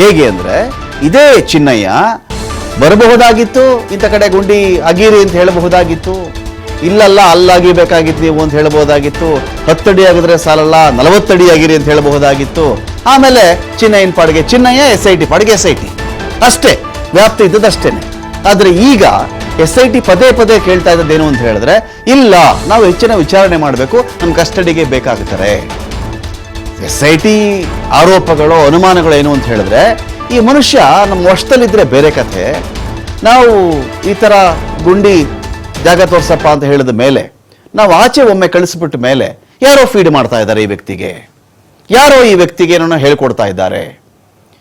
ಹೇಗೆ ಅಂದ್ರೆ, ಇದೇ ಚಿನ್ನಯ್ಯ ಬರಬಹುದಾಗಿತ್ತು, ಇಂಥ ಕಡೆ ಗುಂಡಿ ಅಗೀರಿ ಅಂತ ಹೇಳಬಹುದಾಗಿತ್ತು, ಇಲ್ಲಲ್ಲ ಅಲ್ಲಾಗಿಬೇಕಾಗಿತ್ತು ನೀವು ಅಂತ ಹೇಳಬಹುದಾಗಿತ್ತು ಹತ್ತಡಿ ಆಗಿದ್ರೆ ಸಾಲಲ್ಲ ನಲವತ್ತಡಿ ಆಗಿರಿ ಅಂತ ಹೇಳಬಹುದಾಗಿತ್ತು, ಆಮೇಲೆ ಚಿನ್ನಯ್ಯನ ಪಾಡಿಗೆ? ಚಿನ್ನಯ್ಯ ಎಸ್ ಐ ಟಿ ಪಾಡಿಗೆ ಎಸ್ ಐ ಟಿ ಅಷ್ಟೇ, ವ್ಯಾಪ್ತಿ ಇದ್ದದ್ದು ಅಷ್ಟೇನೆ. ಆದ್ರೆ ಈಗ ಎಸ್ ಐ ಟಿ ಪದೇ ಪದೇ ಕೇಳ್ತಾ ಇದ್ದದ್ದೇನು ಅಂತ ಹೇಳಿದ್ರೆ, ಇಲ್ಲ, ನಾವು ಹೆಚ್ಚಿನ ವಿಚಾರಣೆ ಮಾಡಬೇಕು ನಮ್ಮ ಕಸ್ಟಡಿಗೆ ಬೇಕಾಗುತ್ತಾರೆ ಎಸ್ ಐ ಟಿ ಆರೋಪಗಳು ಅನುಮಾನಗಳು ಏನು ಅಂತ ಹೇಳಿದ್ರೆ, ಈ ಮನುಷ್ಯ ನಮ್ಮ ವಶದಲ್ಲಿದ್ದರೆ ಬೇರೆ ಕಥೆ. ನಾವು ಈ ಥರ ಗುಂಡಿ ಜಾಗ ತೋರ್ಸಪ್ಪ ಅಂತ ಹೇಳಿದ ಮೇಲೆ, ನಾವು ಆಚೆ ಒಮ್ಮೆ ಕಳಿಸ್ಬಿಟ್ಟ ಮೇಲೆ ಯಾರೋ ಫೀಡ್ ಮಾಡ್ತಾ ಇದ್ದಾರೆ ಈ ವ್ಯಕ್ತಿಗೆ. ಯಾರೋ ಈ ವ್ಯಕ್ತಿಗೆ ಏನೋ ಹೇಳ್ಕೊಡ್ತಾ ಇದ್ದಾರೆ.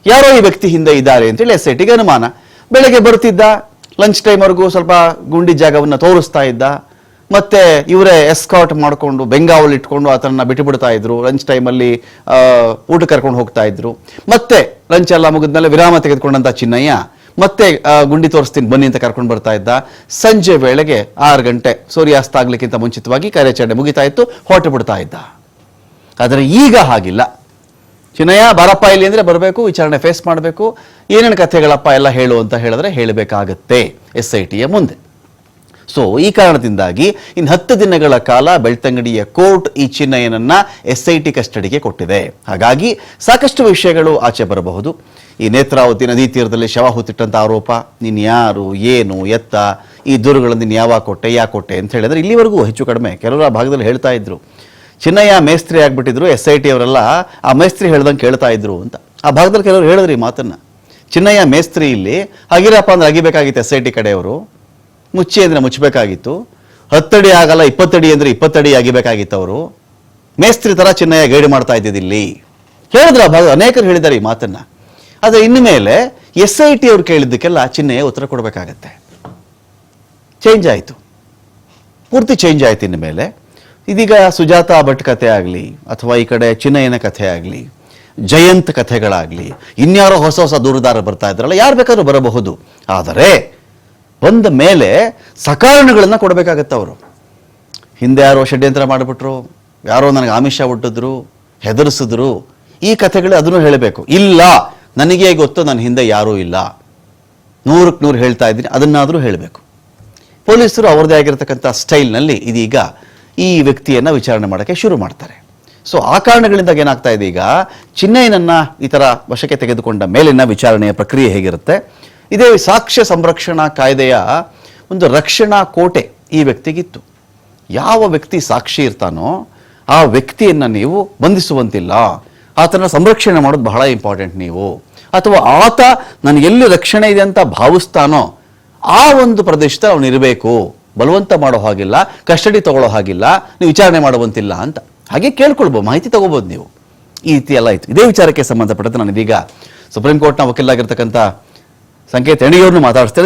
ಯಾರೋ ಈ ವ್ಯಕ್ತಿ ಹಿಂದೆ ಇದ್ದಾರೆ ಅಂತೇಳಿ ಎಸ್ ಐ ಟಿಗೆ ಅನುಮಾನ. ಬೆಳಗ್ಗೆ ಬರ್ತಿದ್ದ ಲಂಚ್ ಟೈಮ್ವರೆಗೂ ಸ್ವಲ್ಪ ಗುಂಡಿ ಜಾಗವನ್ನು ತೋರಿಸ್ತಾ ಇದ್ದ. ಮತ್ತೆ ಇವರೇ ಎಸ್ಕಾಟ್ ಮಾಡಿಕೊಂಡು ಬೆಂಗಾವಲ್ ಇಟ್ಕೊಂಡು ಆತನನ್ನ ಬಿಟ್ಟು ಬಿಡ್ತಾ ಇದ್ರು. ಲಂಚ್ ಟೈಮಲ್ಲಿ ಊಟ ಕರ್ಕೊಂಡು ಹೋಗ್ತಾ ಇದ್ರು. ಮತ್ತೆ ಲಂಚ್ ಎಲ್ಲ ಮುಗಿದ್ಮೇಲೆ ವಿರಾಮ ತೆಗೆದುಕೊಂಡಂತ ಚಿನ್ನಯ್ಯ, ಮತ್ತೆ ಗುಂಡಿ ತೋರಿಸ್ತೀನಿ ಬನ್ನಿ ಅಂತ ಕರ್ಕೊಂಡು ಬರ್ತಾ ಇದ್ದ. ಸಂಜೆ ವೇಳೆಗೆ ಆರು ಗಂಟೆ ಸೂರ್ಯಾಸ್ತ ಆಗ್ಲಿಕ್ಕಿಂತ ಮುಂಚಿತವಾಗಿ ಕಾರ್ಯಾಚರಣೆ ಮುಗಿತಾ ಇತ್ತು, ಹೊರಟು ಬಿಡ್ತಾ ಇದ್ದ. ಆದರೆ ಈಗ ಹಾಗಿಲ್ಲ. ಚಿನ್ನಯ್ಯ, ಬಾರಪ್ಪ ಇಲ್ಲಿ ಅಂದ್ರೆ ಬರಬೇಕು, ವಿಚಾರಣೆ ಫೇಸ್ ಮಾಡಬೇಕು. ಏನೇನು ಕಥೆಗಳಪ್ಪ ಎಲ್ಲ ಹೇಳು ಅಂತ ಹೇಳಿದ್ರೆ ಹೇಳಬೇಕಾಗತ್ತೆ. ಎಸ್ ಐ ಟಿಯ ಮುಂದೆ. ಸೊ ಈ ಕಾರಣದಿಂದಾಗಿ ಇನ್ನು ಹತ್ತು ದಿನಗಳ ಕಾಲ ಬೆಳ್ತಂಗಡಿಯ ಕೋರ್ಟ್ ಈ ಚಿನ್ನಯ್ಯನನ್ನ ಎಸ್ ಐ ಟಿ ಕಸ್ಟಡಿಗೆ ಕೊಟ್ಟಿದೆ. ಹಾಗಾಗಿ ಸಾಕಷ್ಟು ವಿಷಯಗಳು ಆಚೆ ಬರಬಹುದು. ಈ ನೇತ್ರಾವತಿ ನದಿ ತೀರದಲ್ಲಿ ಶವ ಹೂತಿಟ್ಟಂತ ಆರೋಪ, ನೀನು ಯಾರು, ಏನು, ಎತ್ತ, ಈ ದೂರುಗಳನ್ನು ನೀನು ಯಾವಾಗ ಕೊಟ್ಟೆ ಯಾ ಕೊಟ್ಟೆ ಅಂತ ಹೇಳಿದ್ರೆ ಇಲ್ಲಿವರೆಗೂ ಹೆಚ್ಚು ಕಡಿಮೆ. ಕೆಲವರು ಆ ಭಾಗದಲ್ಲಿ ಹೇಳ್ತಾ ಇದ್ರು. ಚಿನ್ನಯ್ಯ ಮೇಸ್ತ್ರಿ ಆಗ್ಬಿಟ್ಟಿದ್ರು, ಎಸ್ ಐ ಟಿ ಅವರೆಲ್ಲ ಆ ಮೇಸ್ತ್ರಿ ಹೇಳ್ದಂಗೆ ಕೇಳ್ತಾ ಇದ್ರು ಅಂತ. ಆ ಭಾಗದಲ್ಲಿ ಕೆಲವರು ಹೇಳಿದ್ರಿ ಮಾತನ್ನ. ಚಿನ್ನಯ್ಯ ಮೇಸ್ತ್ರಿ ಇಲ್ಲಿ ಆಗಿರಪ್ಪ ಅಂದ್ರೆ ಅಗಿಬೇಕಾಗಿತ್ತು ಎಸ್ ಐ ಟಿ ಕಡೆಯವರು. ಮುಚ್ಚಿ ಅಂದರೆ ಮುಚ್ಚಬೇಕಾಗಿತ್ತು. ಹತ್ತಡಿ ಆಗಲ್ಲ, ಇಪ್ಪತ್ತಡಿ ಅಂದ್ರೆ ಇಪ್ಪತ್ತಡಿ ಆಗಿಬೇಕಾಗಿತ್ತು ಅವರು. ಮೇಸ್ತ್ರಿ ತರ ಚಿನ್ನಯ್ಯ ಗೈಡ್ ಮಾಡ್ತಾ ಇದ್ದಿದ್ದಿಲ್ಲಿ ಹೇಳಿದ್ರ ಭಾಗ, ಅನೇಕರು ಹೇಳಿದ್ದಾರೆ ಈ ಮಾತನ್ನ. ಆದರೆ ಇನ್ಮೇಲೆ ಎಸ್ ಐ ಟಿ ಅವ್ರು ಕೇಳಿದ್ದಕ್ಕೆಲ್ಲ ಚಿನ್ನಯ್ಯ ಉತ್ತರ ಕೊಡಬೇಕಾಗತ್ತೆ. ಚೇಂಜ್ ಆಯಿತು. ಪೂರ್ತಿ ಚೇಂಜ್ ಆಯ್ತು ಇನ್ನು ಮೇಲೆ. ಇದೀಗ ಸುಜಾತಾ ಭಟ್ ಕಥೆ ಆಗಲಿ, ಅಥವಾ ಈ ಕಡೆ ಚಿನ್ನಯ್ಯನ ಕಥೆ ಆಗಲಿ, ಜಯಂತ್ ಕಥೆಗಳಾಗಲಿ, ಇನ್ಯಾರೋ ಹೊಸ ಹೊಸ ದೂರದಾರ ಬರ್ತಾ ಇದ್ರಲ್ಲ ಯಾರು ಬೇಕಾದ್ರೂ ಬರಬಹುದು. ಆದರೆ ಬಂದ ಮೇಲೆ ಸಕಾರಣಗಳನ್ನು ಕೊಡಬೇಕಾಗತ್ತೆ ಅವರು. ಹಿಂದೆ ಯಾರೋ ಷಡ್ಯಂತ್ರ ಮಾಡಿಬಿಟ್ರು, ಯಾರೋ ನನಗೆ ಆಮಿಷ ಒಡ್ಡಿದ್ರು, ಹೆದರಿಸಿದ್ರು, ಈ ಕಥೆಗಳು ಅದನ್ನು ಹೇಳಬೇಕು. ಇಲ್ಲ, ನನಗೆ ಗೊತ್ತು, ನನ್ನ ಹಿಂದೆ ಯಾರೂ ಇಲ್ಲ. ನೂರಕ್ಕೆ ನೂರು ಹೇಳ್ತಾ ಇದ್ದೀನಿ, ಅದನ್ನಾದರೂ ಹೇಳಬೇಕು. ಪೊಲೀಸರು ಅವರದೇ ಆಗಿರತಕ್ಕಂಥ ಸ್ಟೈಲ್ನಲ್ಲಿ ಇದೀಗ ಈ ವ್ಯಕ್ತಿಯನ್ನು ವಿಚಾರಣೆ ಮಾಡೋಕ್ಕೆ ಶುರು ಮಾಡ್ತಾರೆ. ಸೊ, ಆ ಕಾರಣಗಳಿಂದ ಏನಾಗ್ತಾ ಇದೆ ಈಗ ಚಿನ್ನಯ್ಯನನ್ನು ಈ ಥರ ವಶಕ್ಕೆ ತೆಗೆದುಕೊಂಡ ಮೇಲಿನ ವಿಚಾರಣೆಯ ಪ್ರಕ್ರಿಯೆ ಹೇಗಿರುತ್ತೆ? ಇದೇ ಸಾಕ್ಷ್ಯ ಸಂರಕ್ಷಣಾ ಕಾಯ್ದೆಯ ಒಂದು ರಕ್ಷಣಾ ಕೋಟೆ ಈ ವ್ಯಕ್ತಿಗಿತ್ತು. ಯಾವ ವ್ಯಕ್ತಿ ಸಾಕ್ಷಿ ಇರ್ತಾನೋ ಆ ವ್ಯಕ್ತಿಯನ್ನು ನೀವು ಬಂಧಿಸುವಂತಿಲ್ಲ. ಆತನ ಸಂರಕ್ಷಣೆ ಮಾಡೋದು ಬಹಳ ಇಂಪಾರ್ಟೆಂಟ್ ನೀವು. ಅಥವಾ ಆತ ನನಗೆ ಎಲ್ಲಿ ರಕ್ಷಣೆ ಇದೆ ಅಂತ ಭಾವಿಸ್ತಾನೋ ಆ ಒಂದು ಪ್ರದೇಶದಲ್ಲಿ ಅವನಿರಬೇಕು ಬಲವಂತ ಮಾಡೋ ಹಾಗಿಲ್ಲ, ಕಸ್ಟಡಿ ತಗೊಳ್ಳೋ ಹಾಗಿಲ್ಲ, ನೀವು ವಿಚಾರಣೆ ಮಾಡುವಂತಿಲ್ಲ ಅಂತ. ಹಾಗೆ ಕೇಳ್ಕೊಳ್ಬೋದು, ಮಾಹಿತಿ ತಗೋಬೋದು ನೀವು. ಈ ರೀತಿ ಎಲ್ಲ ಇತ್ತು. ಇದೇ ವಿಚಾರಕ್ಕೆ ಸಂಬಂಧಪಟ್ಟಂತೆ ನಾನು ಇದೀಗ ಸುಪ್ರೀಂ ಕೋರ್ಟ್ನ ವಕೀಲರಾಗಿರ್ತಕ್ಕಂಥ ಸಂಕೇತ್ ಎಣಿಗೆಯವ್ರನ್ನ ಮಾತಾಡಿಸ್ತಾ